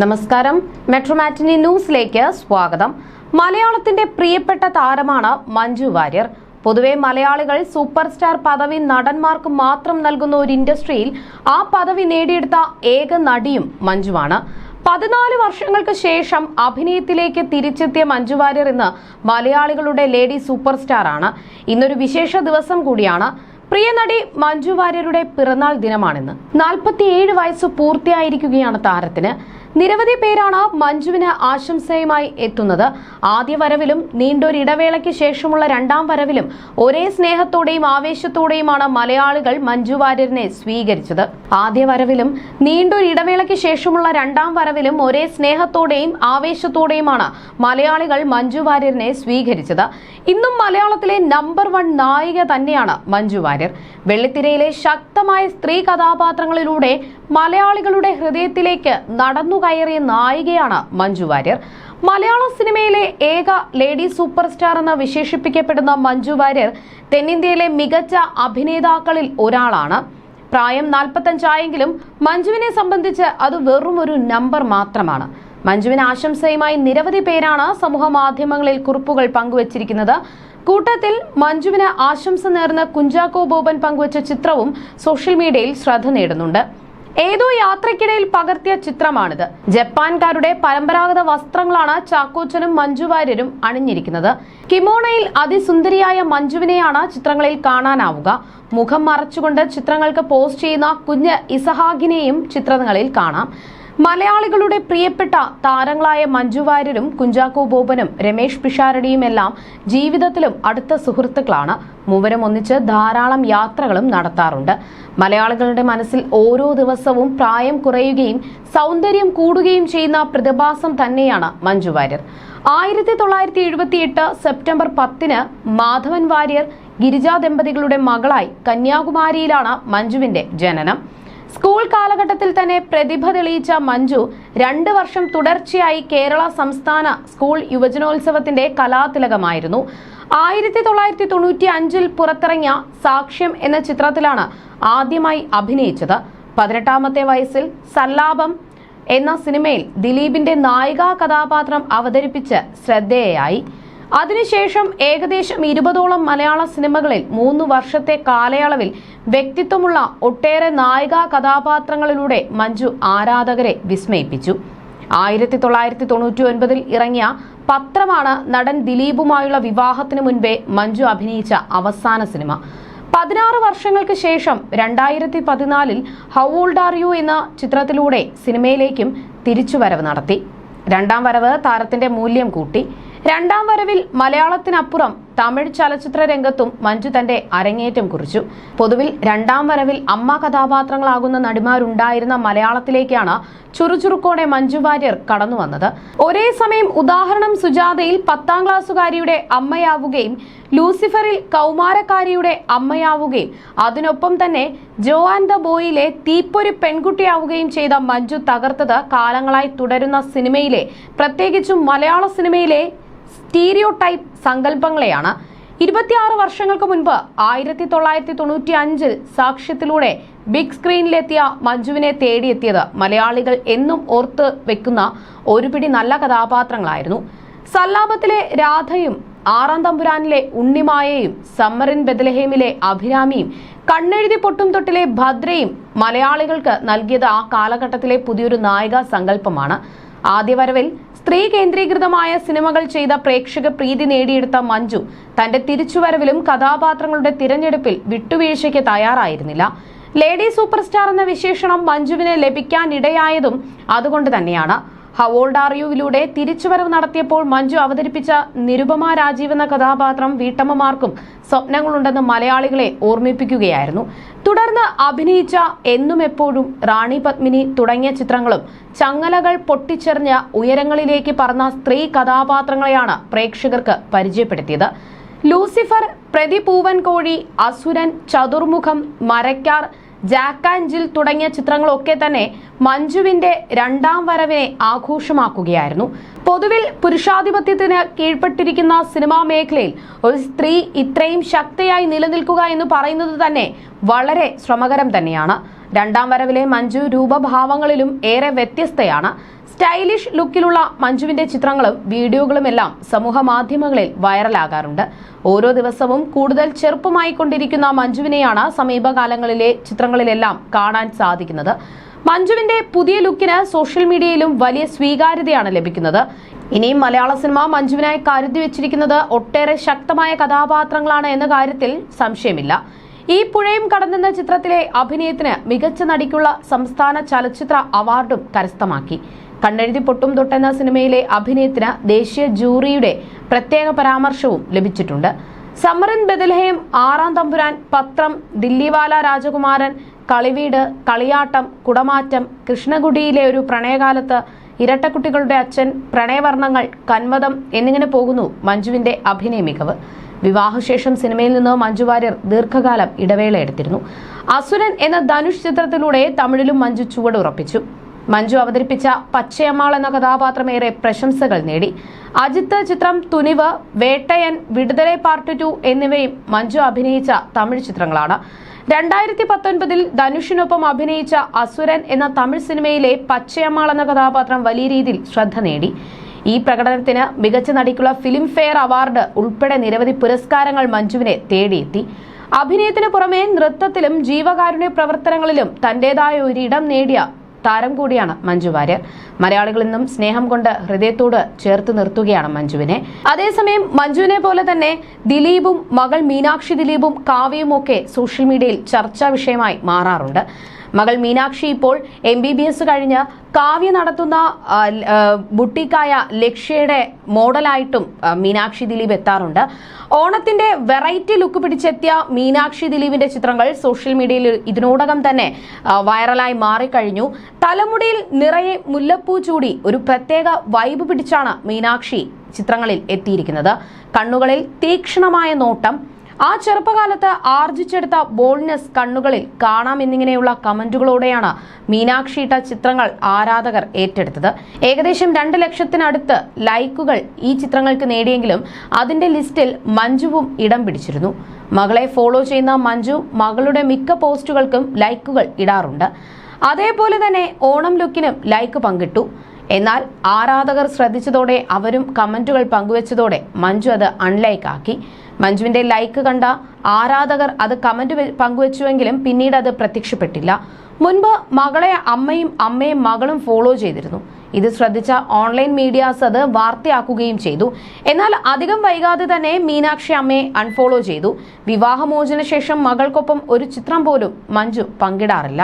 നമസ്കാരം. മെട്രോമാറ്റിനി ന്യൂസിലേക്ക് സ്വാഗതം. മലയാളത്തിന്റെ പ്രിയപ്പെട്ട താരമാണ് മഞ്ജു വാര്യർ. പൊതുവെ മലയാളികൾ സൂപ്പർ സ്റ്റാർ പദവി നടന്മാർക്ക് മാത്രം നൽകുന്ന ഒരു ഇൻഡസ്ട്രിയിൽ ആ പദവി നേടിയെടുത്ത ഏക നടിയും മഞ്ജുവാണ്. പതിനാല് വർഷങ്ങൾക്ക് ശേഷം അഭിനയത്തിലേക്ക് തിരിച്ചെത്തിയ മഞ്ജു വാര്യർ ഇന്ന് മലയാളികളുടെ ലേഡി സൂപ്പർ സ്റ്റാർ ആണ്. ഇന്നൊരു വിശേഷ ദിവസം കൂടിയാണ്. പ്രിയ നടി മഞ്ജു വാര്യരുടെ പിറന്നാൾ ദിനമാണിന്ന്. നാൽപ്പത്തിയേഴ് വയസ്സ് പൂർത്തിയായിരിക്കുകയാണ് താരത്തിന്. നിരവധി പേരാണ് മഞ്ജുവിന് ആശംസയുമായി എത്തുന്നത്. ആദ്യ വരവിലും നീണ്ടൊരു ഇടവേളയ്ക്ക് ശേഷമുള്ള രണ്ടാം വരവിലും ഒരേ സ്നേഹത്തോടെയും ആവേശത്തോടെയുമാണ് മലയാളികൾ മഞ്ജു വാര്യരിനെ സ്വീകരിച്ചത്. ആദ്യ വരവിലും നീണ്ടൊരു ഇടവേളയ്ക്ക് ശേഷമുള്ള രണ്ടാം വരവിലും ഒരേ സ്നേഹത്തോടെയും ആവേശത്തോടെയുമാണ് മലയാളികൾ മഞ്ജു വാര്യരിനെ സ്വീകരിച്ചത്. ഇന്നും മലയാളത്തിലെ നമ്പർ വൺ നായിക തന്നെയാണ് മഞ്ജു വാര്യർ. വെള്ളിത്തിരയിലെ ശക്തമായ സ്ത്രീ കഥാപാത്രങ്ങളിലൂടെ മലയാളികളുടെ ഹൃദയത്തിലേക്ക് നടന്നു കയറിയ നായികയാണ് മഞ്ജു വാര്യർ. മലയാള സിനിമയിലെ ഏക ലേഡി സൂപ്പർ സ്റ്റാർ എന്ന് വിശേഷിപ്പിക്കപ്പെടുന്ന മഞ്ജു വാര്യർ തെന്നിന്ത്യയിലെ മികച്ച അഭിനേതാക്കളിൽ ഒരാളാണ്. പ്രായം നാൽപ്പത്തഞ്ചായെങ്കിലും മഞ്ജുവിനെ സംബന്ധിച്ച് അത് വെറും ഒരു നമ്പർ മാത്രമാണ്. മഞ്ജുവിന് ആശംസയുമായി നിരവധി പേരാണ് സമൂഹ മാധ്യമങ്ങളിൽ കുറിപ്പുകൾ പങ്കുവച്ചിരിക്കുന്നത്. കൂട്ടത്തിൽ മഞ്ജുവിന് ആശംസ നേർന്ന് കുഞ്ചാക്കോ ബോബൻ പങ്കുവച്ച ചിത്രവും സോഷ്യൽ മീഡിയയിൽ ശ്രദ്ധ നേടുന്നുണ്ട്. ഏതോ യാത്രക്കിടയിൽ പകർത്തിയ ചിത്രമാണിത്. ജപ്പാൻകാരുടെ പരമ്പരാഗത വസ്ത്രങ്ങളാണ് ചാക്കോച്ചനും മഞ്ജു വാര്യരും അണിഞ്ഞിരിക്കുന്നത്. കിമോണയിൽ അതിസുന്ദരിയായ മഞ്ജുവിനെയാണ് ചിത്രങ്ങളിൽ കാണാനാവുക. മുഖം മറച്ചുകൊണ്ട് ചിത്രങ്ങൾക്ക് പോസ്റ്റ് ചെയ്യുന്ന കുഞ്ഞ് ഇസഹാഗിനെയും ചിത്രങ്ങളിൽ കാണാം. മലയാളികളുടെ പ്രിയപ്പെട്ട താരങ്ങളായ മഞ്ജു വാര്യരും കുഞ്ചാക്കോ ബോബനും രമേഷ് പിഷാരടിയും എല്ലാം ജീവിതത്തിലും അടുത്ത സുഹൃത്തുക്കളാണ്. മൂവരും ഒന്നിച്ച് ധാരാളം യാത്രകളും നടത്താറുണ്ട്. മലയാളികളുടെ മനസ്സിൽ ഓരോ ദിവസവും പ്രായം കുറയുകയും സൗന്ദര്യം കൂടുകയും ചെയ്യുന്ന പ്രതിഭാസം തന്നെയാണ് മഞ്ജു വാര്യർ. ആയിരത്തി തൊള്ളായിരത്തി എഴുപത്തി എട്ട് സെപ്റ്റംബർ പത്തിന് മാധവൻ വാര്യർ ഗിരിജാ ദമ്പതികളുടെ മകളായി കന്യാകുമാരിയിലാണ് മഞ്ജുവിന്റെ ജനനം. സ്കൂൾ കാലഘട്ടത്തിൽ തന്നെ പ്രതിഭ തെളിയിച്ച മഞ്ജു രണ്ട് വർഷം തുടർച്ചയായി കേരള സംസ്ഥാന സ്കൂൾ യുവജനോത്സവത്തിന്റെ കലാതിലകമായിരുന്നു. ആയിരത്തി തൊള്ളായിരത്തി തൊണ്ണൂറ്റി അഞ്ചിൽ പുറത്തിറങ്ങിയ സാക്ഷ്യം എന്ന ചിത്രത്തിലാണ് ആദ്യമായി അഭിനയിച്ചത്. പതിനെട്ടാമത്തെ വയസ്സിൽ സല്ലാപം എന്ന സിനിമയിൽ ദിലീപിന്റെ നായികാ കഥാപാത്രം അവതരിപ്പിച്ച് ശ്രദ്ധേയായി അതിനുശേഷം ഏകദേശം ഇരുപതോളം മലയാള സിനിമകളിൽ മൂന്ന് വർഷത്തെ കാലയളവിൽ വ്യക്തിത്വമുള്ള ഒട്ടേറെ നായിക കഥാപാത്രങ്ങളിലൂടെ മഞ്ജു ആരാധകരെ വിസ്മയിപ്പിച്ചു. ആയിരത്തി തൊള്ളായിരത്തി തൊണ്ണൂറ്റി ഒൻപതിൽ ഇറങ്ങിയ പത്രമാണ് നടൻ ദിലീപുമായുള്ള വിവാഹത്തിന് മുൻപേ മഞ്ജു അഭിനയിച്ച അവസാന സിനിമ. പതിനാറ് വർഷങ്ങൾക്ക് ശേഷം രണ്ടായിരത്തി പതിനാലിൽ ഹൗ ഓൾഡ് ആർ യു എന്ന ചിത്രത്തിലൂടെ സിനിമയിലേക്കും തിരിച്ചുവരവ് നടത്തി. രണ്ടാം വരവ് താരത്തിന്റെ മൂല്യം കൂട്ടി. രണ്ടാം വരവിൽ മലയാളത്തിനപ്പുറം തമിഴ് ചലച്ചിത്ര രംഗത്തും മഞ്ജു തന്റെ അരങ്ങേറ്റം കുറിച്ചു. പൊതുവിൽ രണ്ടാം വരവിൽ അമ്മ കഥാപാത്രങ്ങളാകുന്ന നടിമാരുണ്ടായിരുന്ന മലയാളത്തിലേക്കാണ് ചുറുചുറുക്കോടെ മഞ്ജു വാര്യർ കടന്നു വന്നത്. ഒരേ സമയം ഉദാഹരണം സുജാതയിൽ പത്താം ക്ലാസ്സുകാരിയുടെ അമ്മയാവുകയും ലൂസിഫറിൽ കൗമാരക്കാരിയുടെ അമ്മയാവുകയും അതിനൊപ്പം തന്നെ ജോ ആൻഡ് ദ ബോയിലെ തീപ്പൊരു പെൺകുട്ടിയാവുകയും ചെയ്ത മഞ്ജു തകർത്തത് കാലങ്ങളായി തുടരുന്ന സിനിമയിലെ പ്രത്യേകിച്ചും മലയാള സിനിമയിലെ സ്റ്റീരിയോ ടൈപ്പ് സങ്കല്പങ്ങളെയാണ് ഇരുപത്തിയാറ് വർഷങ്ങൾക്ക് മുൻപ് ആയിരത്തി തൊള്ളായിരത്തി തൊണ്ണൂറ്റി അഞ്ചിൽ സാക്ഷ്യത്തിലൂടെ ബിഗ് സ്ക്രീനിലെത്തിയ മഞ്ജുവിനെ തേടിയെത്തിയത് മലയാളികൾ എന്നും ഓർത്ത് വെക്കുന്ന ഒരു പിടി നല്ല കഥാപാത്രങ്ങളായിരുന്നു. സല്ലാപത്തിലെ രാധയും ആറാം തമ്പുരാനിലെ ഉണ്ണിമായയും സമ്മറിൻ ബദലഹേമിലെ അഭിരാമിയും കണ്ണെഴുതി പൊട്ടും തൊട്ടിലെ ഭദ്രയും മലയാളികൾക്ക് നൽകിയത് ആ കാലഘട്ടത്തിലെ പുതിയൊരു നായിക സങ്കല്പമാണ്. ആദ്യ വരവിൽ സ്ത്രീ കേന്ദ്രീകൃതമായ സിനിമകൾ ചെയ്ത പ്രേക്ഷക പ്രീതി നേടിയെടുത്ത മഞ്ജു തന്റെ തിരിച്ചുവരവിലും കഥാപാത്രങ്ങളുടെ തിരഞ്ഞെടുപ്പിൽ വിട്ടുവീഴ്ചയ്ക്ക് തയ്യാറായിരുന്നില്ല. ലേഡി സൂപ്പർ സ്റ്റാർ എന്ന വിശേഷണം മഞ്ജുവിന് ലഭിക്കാനിടയായതും അതുകൊണ്ട് തന്നെയാണ്. ഹവോൾഡ് ആർ യുവിലൂടെ തിരിച്ചുവരവ് നടത്തിയപ്പോൾ മഞ്ജു അവതരിപ്പിച്ച നിരുപമ രാജീവ് എന്ന കഥാപാത്രം വീട്ടമ്മമാർക്കും സ്വപ്നങ്ങളുണ്ടെന്ന് മലയാളികളെ ഓർമ്മിപ്പിക്കുകയായിരുന്നു. തുടർന്ന് അഭിനയിച്ച എന്നും എപ്പോഴും റാണി പത്മിനി തുടങ്ങിയ ചിത്രങ്ങളും ചങ്ങലകൾ പൊട്ടിച്ചെറിഞ്ഞ ഉയരങ്ങളിലേക്ക് പറന്ന സ്ത്രീ കഥാപാത്രങ്ങളെയാണ് പ്രേക്ഷകർക്ക് പരിചയപ്പെടുത്തിയത്. ലൂസിഫർ പ്രതിപൂവൻ കോഴി അസുരൻ ചതുർമുഖം മരക്കാർ ജാക്ക് ആൻഡ് തുടങ്ങിയ ചിത്രങ്ങളൊക്കെ തന്നെ മഞ്ജുവിന്റെ രണ്ടാം വരവിനെ ആഘോഷമാക്കുകയായിരുന്നു. പൊതുവിൽ പുരുഷാധിപത്യത്തിന് കീഴ്പ്പെട്ടിരിക്കുന്ന സിനിമാ മേഖലയിൽ ഒരു സ്ത്രീ ഇത്രയും ശക്തിയായി നിലനിൽക്കുക എന്ന് പറയുന്നത് തന്നെ വളരെ ശ്രമകരം തന്നെയാണ്. രണ്ടാം വരവിലെ മഞ്ജു രൂപഭാവങ്ങളിലും ഏറെ വ്യത്യസ്തയാണ്. സ്റ്റൈലിഷ് ലുക്കിലുള്ള മഞ്ജുവിന്റെ ചിത്രങ്ങളും വീഡിയോകളുമെല്ലാം സമൂഹ മാധ്യമങ്ങളിൽ വൈറലാകാറുണ്ട്. ഓരോ ദിവസവും കൂടുതൽ ചെറുപ്പമായി കൊണ്ടിരിക്കുന്ന മഞ്ജുവിനെയാണ് സമീപകാലങ്ങളിലെ ചിത്രങ്ങളിലെല്ലാം കാണാൻ സാധിക്കുന്നത്. മഞ്ജുവിന്റെ പുതിയ ലുക്കിന് സോഷ്യൽ മീഡിയയിലും വലിയ സ്വീകാര്യതയാണ് ലഭിക്കുന്നത്. ഇനിയും മലയാള സിനിമ മഞ്ജുവിനായി കരുതി വെച്ചിരിക്കുന്നത് ഒട്ടേറെ ശക്തമായ കഥാപാത്രങ്ങളാണ് എന്ന കാര്യത്തിൽ സംശയമില്ല. ഈ പുഴയും കടന്നെന്ന ചിത്രത്തിലെ അഭിനയത്തിന് മികച്ച നടിക്കുള്ള സംസ്ഥാന ചലച്ചിത്ര അവാർഡും കരസ്ഥമാക്കി. കണ്ണെഴുതി പൊട്ടും തൊട്ടെന്ന സിനിമയിലെ അഭിനയത്തിന് ദേശീയ ജൂറിയുടെ പ്രത്യേക പരാമർശവും ലഭിച്ചിട്ടുണ്ട്. സമറിൻ ബദൽഹയം ആറാം തമ്പുരാൻ പത്രം ദില്ലിവാല രാജകുമാരൻ കളിവീട് കളിയാട്ടം കുടമാറ്റം കൃഷ്ണകുടിയിലെ ഒരു പ്രണയകാലത്ത് ഇരട്ടക്കുട്ടികളുടെ അച്ഛൻ പ്രണയവർണങ്ങൾ കന്മതം എന്നിങ്ങനെ പോകുന്നു മഞ്ജുവിന്റെ അഭിനയ മികവ്. വിവാഹശേഷം സിനിമയിൽ നിന്ന് മഞ്ജു വാര്യർ ദീർഘകാലം ഇടവേള എടുത്തിരുന്നു. അസുരൻ എന്ന ധനുഷ് ചിത്രത്തിലൂടെ തമിഴിലും മഞ്ജു ചുവടുറപ്പിച്ചു മഞ്ജു അവതരിപ്പിച്ച പച്ചയമ്മാൾ എന്ന കഥാപാത്രം ഏറെ പ്രശംസകൾ നേടി. അജിത്ത് ചിത്രം തുനിവ് വേട്ടയൻ വിടുതലെ പാർട്ട് ടു എന്നിവയും മഞ്ജു അഭിനയിച്ച തമിഴ് ചിത്രങ്ങളാണ്. രണ്ടായിരത്തി പത്തൊൻപതിൽ ധനുഷിനൊപ്പം അഭിനയിച്ച അസുരൻ എന്ന തമിഴ് സിനിമയിലെ പച്ചയമ്മാൾ എന്ന കഥാപാത്രം വലിയ രീതിയിൽ ശ്രദ്ധ നേടി. ഈ പ്രകടനത്തിന് മികച്ച നടിക്കുള്ള ഫിലിം ഫെയർ അവാർഡ് ഉൾപ്പെടെ നിരവധി പുരസ്കാരങ്ങൾ മഞ്ജുവിനെ തേടിയെത്തി. അഭിനയത്തിന് പുറമെ നൃത്തത്തിലും ജീവകാരുണ്യ പ്രവർത്തനങ്ങളിലും തന്റേതായ ഒരിടം നേടിയ താരം കൂടിയാണ് മഞ്ജു വാര്യർ. മലയാളികൾ സ്നേഹം കൊണ്ട് ഹൃദയത്തോട് ചേർത്ത് നിർത്തുകയാണ് മഞ്ജുവിനെ. അതേസമയം മഞ്ജുവിനെ പോലെ തന്നെ ദിലീപും മകൾ മീനാക്ഷി ദിലീപും കാവ്യയും ഒക്കെ സോഷ്യൽ മീഡിയയിൽ ചർച്ചാ വിഷയമായി മാറാറുണ്ട്. മകൾ മീനാക്ഷി ഇപ്പോൾ എം ബി ബി എസ് കഴിഞ്ഞ് കാവ്യ നടത്തുന്ന ബുട്ടിക്കായ ലക്ഷ്യയുടെ മോഡലായിട്ടും മീനാക്ഷി ദിലീപ് എത്താറുണ്ട്. ഓണത്തിന്റെ വെറൈറ്റി ലുക്ക് പിടിച്ചെത്തിയ മീനാക്ഷി ദിലീപിന്റെ ചിത്രങ്ങൾ സോഷ്യൽ മീഡിയയിൽ ഇതിനോടകം തന്നെ വൈറലായി മാറിക്കഴിഞ്ഞു. തലമുടിയിൽ നിറയെ മുല്ലപ്പൂ ചൂടി ഒരു പ്രത്യേക വൈബ് പിടിച്ചാണ് മീനാക്ഷി ചിത്രങ്ങളിൽ എത്തിയിരിക്കുന്നത്. കണ്ണുകളിൽ തീക്ഷണമായ നോട്ടം ആ ചെറുപ്പകാലത്ത് ആർജിച്ചെടുത്ത ബോൾനെസ് കണ്ണുകളിൽ കാണാം എന്നിങ്ങനെയുള്ള കമന്റുകളോടെയാണ് മീനാക്ഷി ഇട്ട ചിത്രങ്ങൾ ആരാധകർ ഏറ്റെടുത്തത്. ഏകദേശം രണ്ട് ലക്ഷത്തിനടുത്ത് ലൈക്കുകൾ ഈ ചിത്രങ്ങൾക്ക് നേടിയെങ്കിലും അതിന്റെ ലിസ്റ്റിൽ മഞ്ജുവും ഇടം പിടിച്ചിരുന്നു. മകളെ ഫോളോ ചെയ്യുന്ന മഞ്ജു മകളുടെ മിക്ക പോസ്റ്റുകൾക്കും ലൈക്കുകൾ ഇടാറുണ്ട്. അതേപോലെ തന്നെ ഓണം ലുക്കിനും ലൈക്ക് പങ്കിട്ടു. എന്നാൽ ആരാധകർ ശ്രദ്ധിച്ചതോടെ അവരും കമന്റുകൾ പങ്കുവച്ചതോടെ മഞ്ജു അത് അൺലൈക്ക് ആക്കി. മഞ്ജുവിന്റെ ലൈക്ക് കണ്ട ആരാധകർ അത് കമന്റ് പങ്കുവച്ചുവെങ്കിലും പിന്നീട് അത് പ്രത്യക്ഷപ്പെട്ടില്ല. മുൻപ് മകളെ അമ്മയും അമ്മയും മകളും ഫോളോ ചെയ്തിരുന്നു. ഇത് ശ്രദ്ധിച്ച ഓൺലൈൻ മീഡിയാസ് അത് വാർത്തയാക്കുകയും ചെയ്തു. എന്നാൽ അധികം വൈകാതെ തന്നെ മീനാക്ഷി അമ്മയെ അൺഫോളോ ചെയ്തു. വിവാഹമോചന ശേഷം മകൾക്കൊപ്പം ഒരു ചിത്രം പോലും മഞ്ജു പങ്കിടാറില്ല.